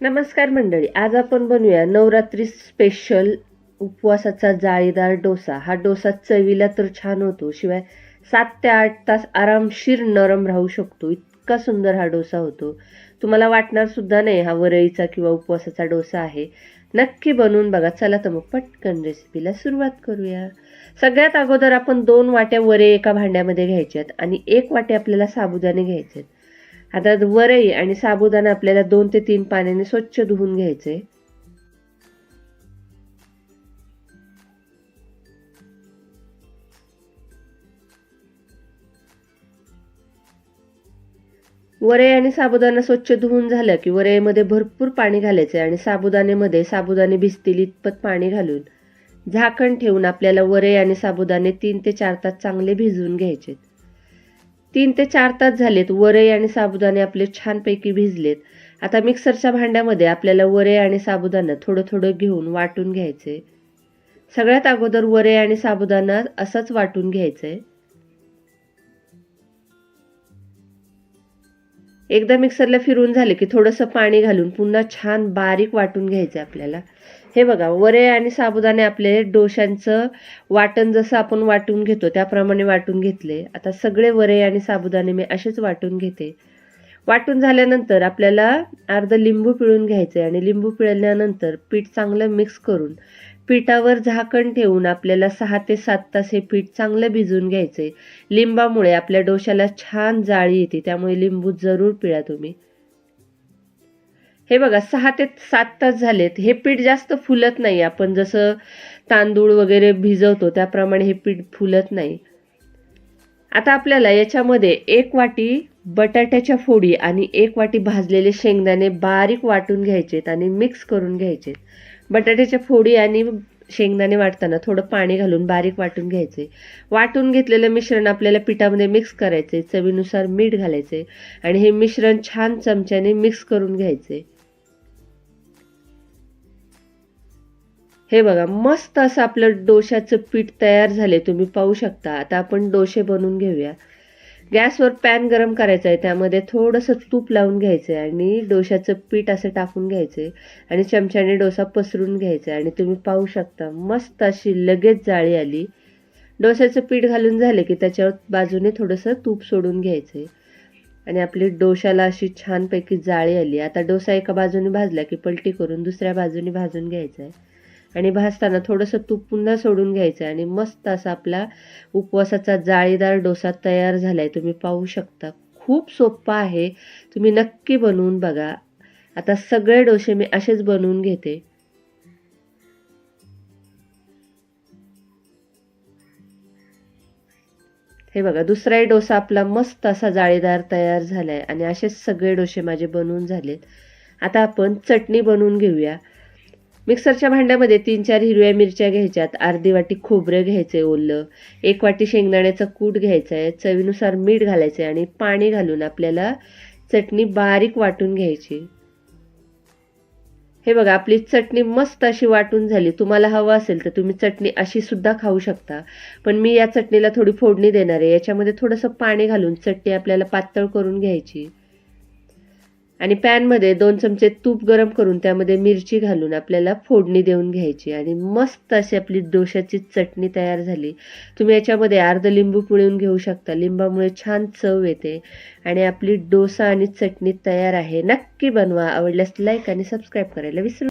नमस्कार मंडळी आज आपण बनवूया नवरात्री स्पेशल उपवासाचा जाळीदार डोसा. हा डोसा चवीला तर छान होतो शिवाय सात ते आठ तास आरामशीर नरम राहू शकतो. इतका सुंदर हा डोसा होतो. तुम्हाला वाटणार सुद्धा नाही हा वरईचा किंवा उपवासाचा डोसा आहे. नक्की बनवून बघा. चला तर मग पटकन रेसिपीला सुरुवात करूया. सगळ्यात अगोदर आपण दोन वाट्या वरे एका भांड्यामध्ये घ्यायच्यात आणि एक वाटे आपल्याला साबुदाणे घ्यायचे आहेत. आता वरई आणि साबुदाणा आपल्याला दोन ते तीन पाण्याने स्वच्छ धुवून घ्यायचे. वरई आणि साबुदाणा स्वच्छ धुवून झालं की वरईमध्ये भरपूर पाणी घालायचे आणि साबुदाणेमध्ये साबुदाणे भिजतील इतपत पाणी घालून झाकण ठेवून आपल्याला वरई आणि साबुदाणे तीन ते चार तास चांगले भिजवून घ्यायचे तीन ते चार तास झालेत वरई आणि साबुदाणे आपले छानपैकी भिजलेत. आता मिक्सरच्या भांड्यामध्ये आपल्याला वरे आणि साबुदाणा थोडं थोडं घेऊन वाटून घ्यायचे सगळ्यात अगोदर वरे आणि साबुदाणा असंच वाटून घ्यायचंय. एकदा मिक्सरला फिरून झाले की थोडंसं पाणी घालून पुन्हा छान बारीक वाटून घ्यायचं आपल्याला. हे बघा वरे आणि साबुदाणे आपले डोशांचं वाटण जसं आपण वाटून घेतो त्याप्रमाणे वाटून घेतले. आता सगळे वरे आणि साबुदाणे मी असेच वाटून घेते. वाटून झाल्यानंतर आपल्याला अर्ध लिंबू पिळून घ्यायचे आणि लिंबू पिळल्यानंतर पीठ चांगलं मिक्स करून पिठावर झाकण ठेवून आपल्याला सहा ते सात तास हे पीठ चांगलं भिजून घ्यायचे लिंबामुळे आपल्या डोशाला छान जाळी येते त्यामुळे लिंबू जरूर पिळा तुम्ही. हे बघा सहा ते सात तास झालेत. हे पीठ जास्त फुलत नाही आपण. जसं तांदूळ वगैरे भिजवतो त्याप्रमाणे हे पीठ फुलत नाही. आता आपल्याला याच्यामध्ये एक वाटी बटाट्याच्या फोडी आणि एक वाटी भाजलेले शेंगदाणे बारीक वाटून घ्यायचेत आणि मिक्स करून घ्यायचे बटाट्याच्या फोडी आणि शेंगदाणे वाटताना थोडं पाणी घालून बारीक वाटून घ्यायचे. वाटून घेतलेलं मिश्रण आपल्याला पिठामध्ये मिक्स करायचे. चवीनुसार मीठ घालायचे आणि हे मिश्रण छान चमच्याने मिक्स करून घ्यायचे. हे बघा मस्त असं आपलं डोशाचं पीठ तयार झाले तुम्ही पाहू शकता. आता आपण डोसे बनवून घेऊया. गॅसवर पॅन गरम करायचं आहे त्यामध्ये थोडंसं तूप लावून घ्यायचं आहे आणि डोशाचं पीठ असं टाकून घ्यायचं आहे आणि चमच्याने डोसा पसरून घ्यायचा आहे आणि तुम्ही पाहू शकता मस्त अशी लगेच जाळी आली. डोशाचं पीठ घालून झाले की त्याच्यावर बाजूने थोडंसं तूप सोडून घ्यायचं आहे आणि आपली डोशाला अशी छानपैकी जाळी आली. आता डोसा एका बाजूने भाजला की पलटी करून दुसऱ्या बाजूने भाजून घ्यायचा आहे आणि भाजताना थोडंसं तूप पुन्हा सोडून घ्यायचं आणि मस्त असा आपला उपवासाचा जाळीदार डोसा तयार झालाय. तुम्ही पाहू शकता. खूप सोपा आहे. तुम्ही नक्की बनवून बघा. आता सगळे डोसे मी असेच बनवून घेते. हे बघा दुसराही डोसा आपला मस्त असा जाळीदार तयार झालाय. आणि असेच सगळे डोसे माझे बनवून झालेत. आता आपण चटणी बनवून घेऊया. मिक्सरच्या भांड्यामध्ये तीन चार हिरव्या मिरच्या घ्यायच्यात. अर्धी वाटी खोबरं घ्यायचं आहे ओलं. एक वाटी शेंगदाण्याचा कूट घ्यायचा आहे चवीनुसार मीठ घालायचं आहे आणि पाणी घालून आपल्याला चटणी बारीक वाटून घ्यायची. हे बघा आपली चटणी मस्त अशी वाटून झाली. तुम्हाला हवं असेल तर तुम्ही चटणी अशी सुद्धा खाऊ शकता. पण मी या चटणीला थोडी फोडणी देणार आहे. याच्यामध्ये थोडंसं पाणी घालून चटणी आपल्याला पातळ करून घ्यायची. आणि पॅनमध्ये दोन चमचे तूप गरम करून त्यामध्ये मिरची घालून आपल्याला फोडणी देऊन घ्यायची. आणि मस्त अशी आपली डोशाची चटणी तयार झाली. तुम्ही याच्यामध्ये अर्ध लिंबू पिळून घेऊ शकता. लिंबामुळे छान चव येते. आणि आपली डोसा आणि चटणी तयार आहे. नक्की बनवा. आवडल्यास लाईक आणि सबस्क्राईब करायला विसरू